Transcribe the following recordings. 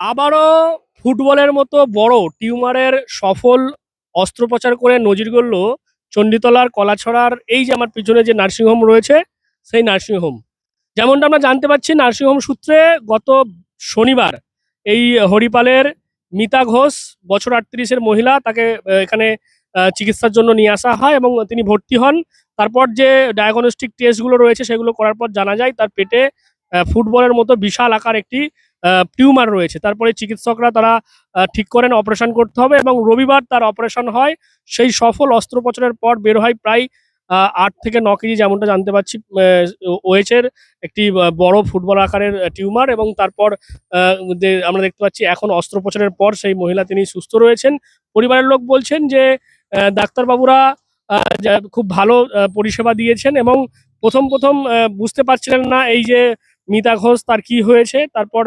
আবারও ফুটবলের মতো বড় টিউমারের সফল অস্ত্রোপচার করে নজির গড়ল চণ্ডীতলার কলাছড়ার এই যে আমার পিছনে যে নার্সিংহোম রয়েছে, সেই নার্সিংহোম। যেমনটা আমরা জানতে পারছি, নার্সিংহোম সূত্রে গত শনিবার এই হরিপালের মিতা ঘোষ, বছর আটত্রিশের মহিলা, তাকে এখানে চিকিৎসার জন্য নিয়ে আসা হয় এবং তিনি ভর্তি হন। তারপর যে ডায়াগনস্টিক টেস্টগুলো রয়েছে, সেগুলো করার পর জানা যায়, তার পেটে ফুটবলের মতো বিশাল আকার একটি টিউমার রয়েছে। তারপরে চিকিৎসকরা তারা ঠিক করেন অপারেশন করতে হবে এবং রবিবার তার অপারেশন হয়। সেই সফল অস্ত্রোপচারের পর বের হয় প্রায় আট থেকে ন কেজি যেমনটা জানতে পারছি ওয়েচের একটি বড় ফুটবল আকারের টিউমার এবং তারপর আমরা দেখতে পাচ্ছি এখন অস্ত্রোপচারের পর সেই মহিলা তিনি সুস্থ রয়েছেন। পরিবারের লোক বলছেন যে ডাক্তারবাবুরা খুব ভালো পরিষেবা দিয়েছেন এবং প্রথম প্রথম বুঝতে পারছিলেন না এই যে মিতা ঘোষ তার কি হয়েছে, তারপর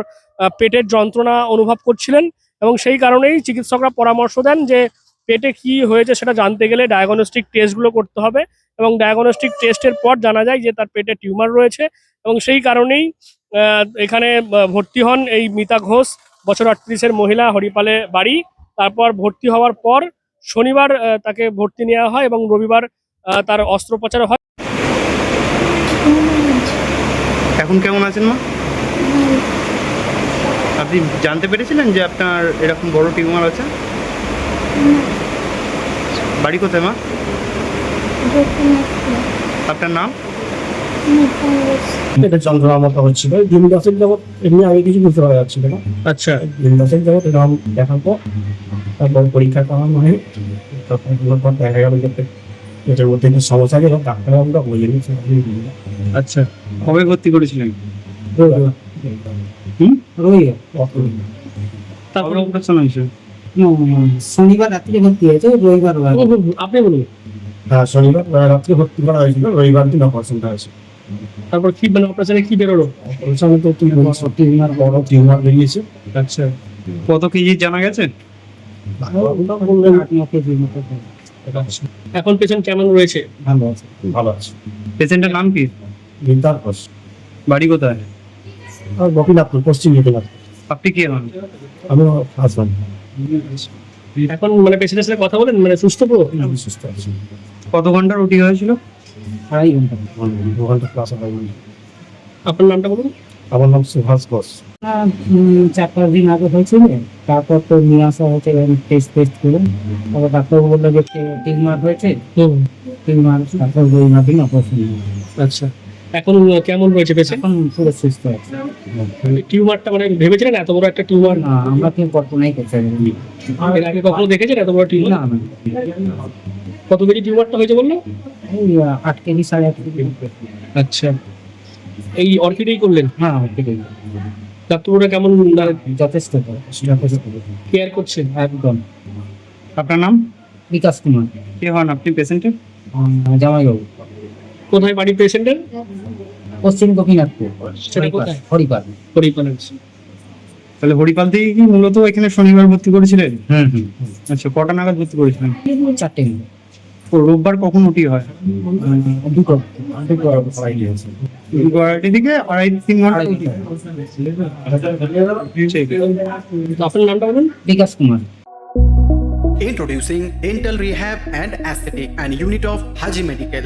পেটের যন্ত্রণা অনুভব করছিলেন এবং সেই কারণেই চিকিৎসকরা পরামর্শ দেন যে পেটে কি হয়েছে সেটা জানতে গেলে ডায়াগনস্টিক টেস্টগুলো করতে হবে এবং ডায়াগনস্টিক টেস্টের পর জানা যায় যে তার পেটে টিউমার রয়েছে এবং সেই কারণেই এখানে ভর্তি হন এই মিতা ঘোষ, বছর আটত্রিশের মহিলা, হরিপালে বাড়ি। তারপর ভর্তি হওয়ার পর শনিবার তাকে ভর্তি নেওয়া হয় এবং রবিবার তার অস্ত্রোপচার হয়। এখন কেমন আছেন মা? আপনি জানতে পেরেছিলেন যে আপনার এরকম বড় টিউমার আছে? বাড়ি কোথায় মা? আপনার নাম? এটা যন্ত্রণার মতো হচ্ছিল। দিন দশেক যাবত এমনি আগে কিছু বুঝতে পারা যাচ্ছিল না। আচ্ছা। দিন দশেক যাবত এরকম দেখার পর তারপর পরীক্ষা করানো হয় তখন দেখা গেল যে পেটের মধ্যে কিছু সমস্যা আছে এবং ডাক্তারবাবুরা বলে আচ্ছা। কবে ভর্তি করেছিলেন? তারপর অপারেশন হয়েছে। শনিবার রাত্রে ভর্তি হয়েছে রবিবার আপনি বলুন। হ্যাঁ শনিবার রাত্রে ভর্তি করা হয়েছিল রবিবার দিন অপারেশনটা হয়েছে। তারপর কি মানে অপারেশনে কি বেরোলো? অপারেশনে তো টিউমার বড় টিউমার বেরিয়েছে। আচ্ছা কত কেজি জানা গেছে? মতো এখন পেশেন্ট কেমন রয়েছে? ভালো আছে ভালো আছে। পেশেন্টের নাম কি? বিদ্যার ঘোষ বাড়ি কোথায়? আর গোপীনাথপুর পশ্চিম গোপীনাথপুর। আপনি কে হন? আমি হাজব্যান্ড এখন মানে পেশেন্টের সাথে কথা বলেন মানে সুস্থ পুরো সুস্থ আছি। কত ঘণ্টা রুটি হয়েছিল? আড়াই ঘণ্টা দু ঘণ্টা ক্লাস হয় আপনার নামটা বলুন। আমার নাম সুভাষ ঘোষ। চার পাঁচ দিন আগে হয়েছিল তারপর তো নিয়ে আসা হয়েছে টেস্ট টেস্ট করে। তারপর ডাক্তারবাবু বলল যে টিউমার হয়েছে। হুম। টিউমার তারপর রবিবার দিন অপারেশন আচ্ছা। এখন কেমন রয়েছে পেশেন্ট এখন পুরো সুস্থ আছে। টিউমারটা মানে ভেবেছিলেন এত বড় একটা টিউমার? না আমরা কেউ কল্পনাই করতে পারিনি। এর আগে কখনো দেখেছেন এত বড় টিউমার? না কত কেজি টিউমারটা হয়েছে বলল? আট কেজি সাড়ে আট কেজি। আচ্ছা। এই অর্কিডেই করলেন? হ্যাঁ আছে ডাক্তারবাবুরা কেমন যথেষ্ট কেয়ার করছেন? একদম। আপনার নাম? বিকাশ কুমার। কে হন আপনি পেশেন্টের জামাইবাবু। কোথায় বাড়ি পেশেন্টের? পশ্চিম গোপীনাথপুর। হরিপাল হরিপাল। তাহলে হরিপাল থেকে কি মূলত এখানে শনিবার ভর্তি করেছিলেন? হুম হুম। আচ্ছা কটা নাগাদ ভর্তি করেছিলেন? চারটে রোববার কখন উঠি হয়? দুটো দুটো আইডি আছে দুটো আড়াইটি আড়াই তিন ঘণ্টা? আড়াই উঠি ঘণ্টা। ঠিক আছে। আপনার নামটা বলুন? বিকাশ Kumar. Introducing Dental Rehab and Aesthetic and Unit of Haji Medical.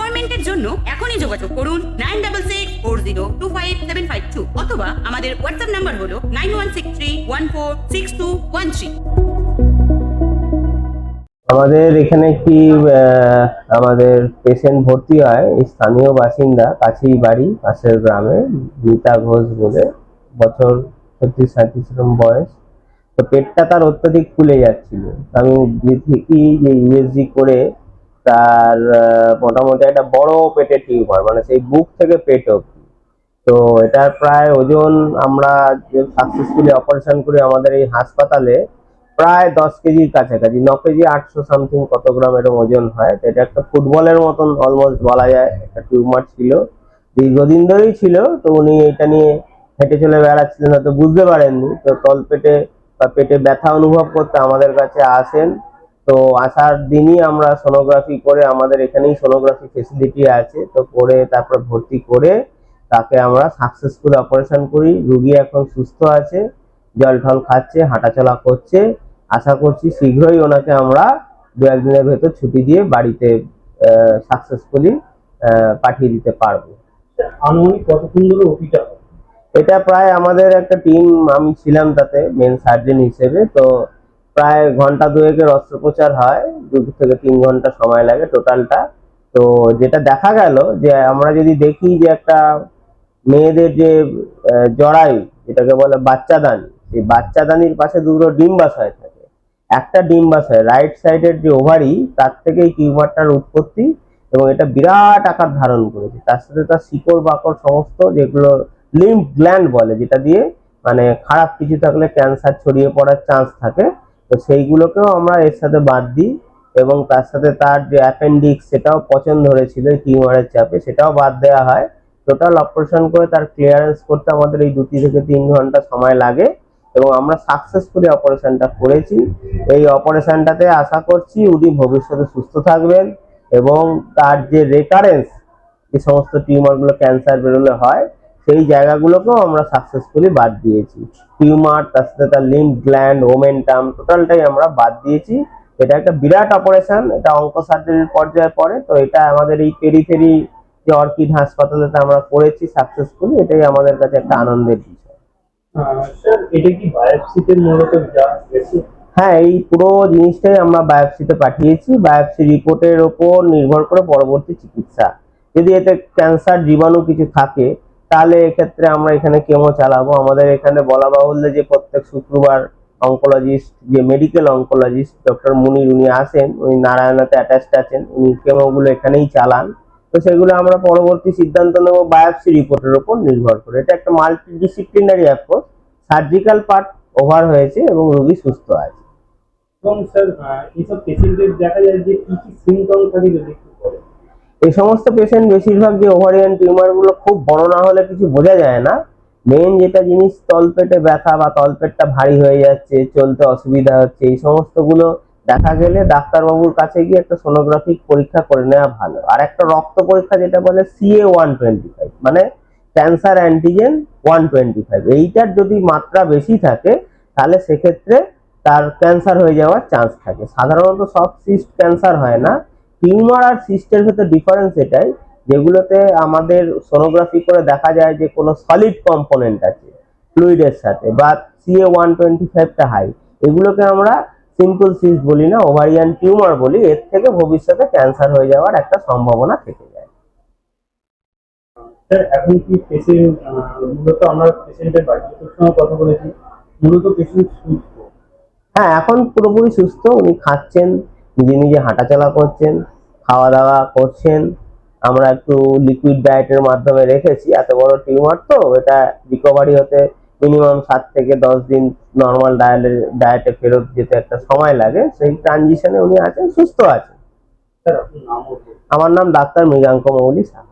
অ্যাপয়েন্টমেন্টের জন্য এখনই যোগাযোগ করুন nine double six four zero two five seven five two অথবা আমাদের হোয়াটসঅ্যাপ নাম্বার হলো nine one six three one four six two one three আমাদের এখানে আহ, আমাদের পেশেন্ট ভর্তি হয় স্থানীয় বাসিন্দা কাছেই বাড়ি পাশের গ্রামে মিতা ঘোষ বলে বছর ছত্রিশ সাঁত্রিশ এরকম বয়স। তো পেটটা তার অত্যাধিক ফুলে যাচ্ছিল। আমি দেখি যে ইউএসজি করে তার মোটামুটি একটা বড় পেটের টিউমার মানে সেই বুক থেকে পেট অব্দি তো এটার প্রায় ওজন আমরা যে সাকসেসফুলি অপারেশন করে আমাদের এই হাসপাতালে, প্রায় দশ কেজির কাছাকাছি, ন কেজি আটশো সামথিং কত গ্রাম এরকম ওজন হয়। তো এটা একটা ফুটবলের মতন অলমোস্ট বলা যায়, একটা টিউমার ছিল। দীর্ঘদিন ধরেই ছিল, তো উনি এটা নিয়ে হেঁটে চলে বেড়াচ্ছিলেন, হয়তো বুঝতে পারেননি। তো তলপেটে বা পেটে ব্যথা অনুভব করতে আমাদের কাছে আসেন। তো আসার দিনই আমরা সোনোগ্রাফি করে আমাদের এখানেই সোনোগ্রাফি ফেসিলিটি আছে তো করে তারপর ভর্তি করে তাকে আমরা সাকসেসফুল অপারেশন করি। রুগী এখন সুস্থ আছে জল ঠল খাচ্ছে হাঁটাচলা করছে। আশা করছি শীঘ্রই ওনাকে আমরা দু একদিনের ভেতর ছুটি দিয়ে বাড়িতে সাকসেসফুলি পাঠিয়ে দিতে পারব। আনুমানিক কতক্ষণ ধরে ওপিটা এটা প্রায় আমাদের একটা টিম আমি ছিলাম তাতে মেন সার্জন হিসেবে তো প্রায় ঘণ্টা দুয়েকের অস্ত্রোপচার হয়, দু থেকে তিন ঘণ্টা সময় লাগে টোটালটা। তো যেটা দেখা গেল যে আমরা যদি দেখি যে একটা মেয়েদের যে জরায়ু যেটাকে বলে বাচ্চাদানি, সেই বাচ্চাদানির পাশে দুটো ডিম্বাশয় থাকে। একটা ডিম্বাশয় রাইট সাইডের যে ওভারি তার থেকে এই টিউমারটার উৎপত্তি এবং এটা বিরাট আকার ধারণ করেছে। তার সাথে তার শিকড়, বাকড় সমস্ত যেগুলো লিম্ফ গ্ল্যান্ড বলে, যেটা দিয়ে মানে খারাপ কিছু থাকলে ক্যান্সার ছড়িয়ে পড়ার চান্স থাকে। তো সেইগুলোকেও আমরা এর সাথে বাদ দিই এবং তার সাথে তার যে অ্যাপেন্ডিক্স সেটাও পচন ধরেছিল টিউমারের চাপে, সেটাও বাদ দেওয়া হয়। টোটাল অপারেশন করে তার ক্লিয়ারেন্স করতে আমাদের এই দুটি থেকে তিন ঘণ্টা সময় লাগে এবং আমরা সাকসেসফুলি অপারেশনটা করেছি। এই অপারেশনটাতে আশা করছি উনি ভবিষ্যতে সুস্থ থাকবেন এবং তার যে রেকারেন্স যে সমস্ত টিউমারগুলো ক্যান্সার বেরোলে হয় সেই জায়গাগুলোকেও আমরা সাকসেসফুলি বাদ দিয়েছি। টিউমার তার সাথে তার লিম্ফ গ্ল্যান্ড ওমেন্টাম টোটালটাই আমরা বাদ দিয়েছি। এটা একটা বিরাট অপারেশন এটা অঙ্ক সার্জারির পর্যায়ে পড়ে তো এটা আমাদের এই পেরিফেরি যে অর্কিড হাসপাতালেতে আমরা করেছি সাকসেসফুলি এটাই আমাদের কাছে একটা আনন্দের বিষয়। এটা কি বায়োপসিতে মূলত হ্যাঁ এই পুরো জিনিসটাই আমরা বায়োপসিতে পাঠিয়েছি। বায়োপসি রিপোর্টের ওপর নির্ভর করে পরবর্তী চিকিৎসা। যদি এতে ক্যান্সার জীবাণু কিছু থাকে তাহলে এক্ষেত্রে আমরা এখানে কেমো চালাবো? আমাদের এখানে বলা বাহুল্য যে প্রত্যেক শুক্রবার অঙ্কোলজিস্ট যে মেডিকেল অঙ্কোলজিস্ট ডক্টর মুনির উনি আসেন, উনি নারায়ণাতে অ্যাটাচড আছেন, উনি কেমোগুলো এখানেই চালান। তো সেগুলো আমরা পরবর্তী সিদ্ধান্ত নেব বায়োপসি রিপোর্টের ওপর নির্ভর করে। এটা একটা multi disciplinary approach surgical part over হয়েছে এবং রোগী সুস্থ আছে। এবং স্যার এইসব পেশেন্টদের দেখা যায় যে কি কি সিমটম থাকে যদি এই সমস্ত পেশেন্ট বেশিরভাগ যে ওভারিয়ান টিউমারগুলো খুব বড় না হলে কিছু বোঝা যায় না। মেন যেটা জিনিস, তলপেটে ব্যথা বা তলপেটটা ভারী হয়ে যাচ্ছে, চলতে অসুবিধা হচ্ছে, এই সমস্তগুলো দেখা গেলে ডাক্তারবাবুর কাছে গিয়ে একটা সোনোগ্রাফিক পরীক্ষা করে নেওয়া ভালো। আর একটা রক্ত পরীক্ষা যেটা বলে সিএ ওয়ান টোয়েন্টি ফাইভ মানে cancer antigen one twenty five এইটার যদি মাত্রা বেশি থাকে, তাহলে সেক্ষেত্রে তার ক্যান্সার হয়ে যাওয়ার চান্স থাকে। সাধারণত সব সিস্ট ক্যান্সার হয় না। টিউমার আর সিস্টের ভেতর ডিফারেন্স এটাই যেগুলোতে আমাদের সোনোগ্রাফি করে দেখা যায় যে কোনো সলিড কম্পোনেন্ট আছে ফ্লুইডের সাথে বা সিএ ওয়ান টোয়েন্টি ফাইভটা হাই এগুলোকে আমরা সিম্পল সিস্ট বলি না ওভারিয়ান টিউমার বলি এর থেকে ভবিষ্যতে ক্যান্সার হয়ে যাওয়ার একটা সম্ভাবনা থেকে যায়। স্যার এখন কি পেশেন্ট মূলত আমরা পেশেন্টের বাড়িতে কথা বলেছি মূলত পেশেন্ট সুস্থ? হ্যাঁ এখন পুরোপুরি সুস্থ উনি খাচ্ছেন নিজে নিজে হাঁটাচলা করছেন খাওয়া দাওয়া করছেন আমরা একটু লিকুইড ডায়েটের মাধ্যমে রেখেছি এত বড় টিউমার তো এটা রিকভারি হতে মিনিমাম সাত থেকে দশ দিন নর্মাল ডায়েটের ডায়েটে ফেরত যেতে একটা সময় লাগে সেই ট্রানজিশনে উনি আছেন সুস্থ আছেন। আমার নাম ডাক্তার মৃগাঙ্ক মৌলি সাহা।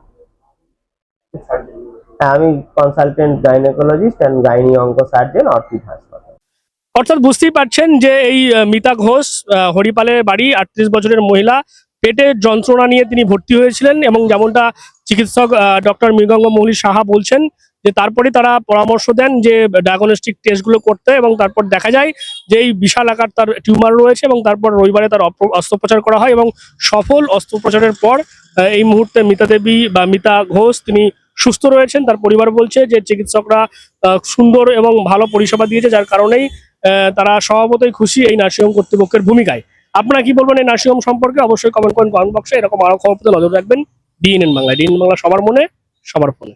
হ্যাঁ, আমি consultant gynaecologist and gynae onco surgeon Orchid হাসপাতাল অর্থাৎ বুঝতেই পারছেন যে এই মিতা ঘোষ আহ, হরিপালের বাড়ি আটত্রিশ বছরের মহিলা পেটের যন্ত্রণা নিয়ে তিনি ভর্তি হয়েছিলেন এবং যেমনটা চিকিৎসক ডক্টর মৃগঙ্গ মৌলি সাহা বলছেন যে তারপরে তারা পরামর্শ দেন যে ডায়াগনস্টিক টেস্টগুলো করতে এবং তারপর দেখা যায় যে এই বিশাল আকার তার টিউমার রয়েছে এবং তারপর রবিবারে তার অস্ত্রোপচার করা হয় এবং সফল অস্ত্রোপচারের পর এই মুহূর্তে মিতা দেবী বা মিতা ঘোষ তিনি সুস্থ রয়েছেন। তার পরিবার বলছে যে চিকিৎসকরা সুন্দর এবং ভালো পরিষেবা দিয়েছে, যার কারণেই তারা স্বভাবতই খুশি এই নার্সিংহোম কর্তৃপক্ষের ভূমিকায়। আপনারা কি বলবেন এই নার্সিংহোম সম্পর্কে? অবশ্যই কমেন্ট করেন কমেন্ট বক্সে। এরকম আরও খবর নজর রাখবেন। ডিএনএন বাংলা। ডিএনএন বাংলা সবার মনে, সবার ফোনে।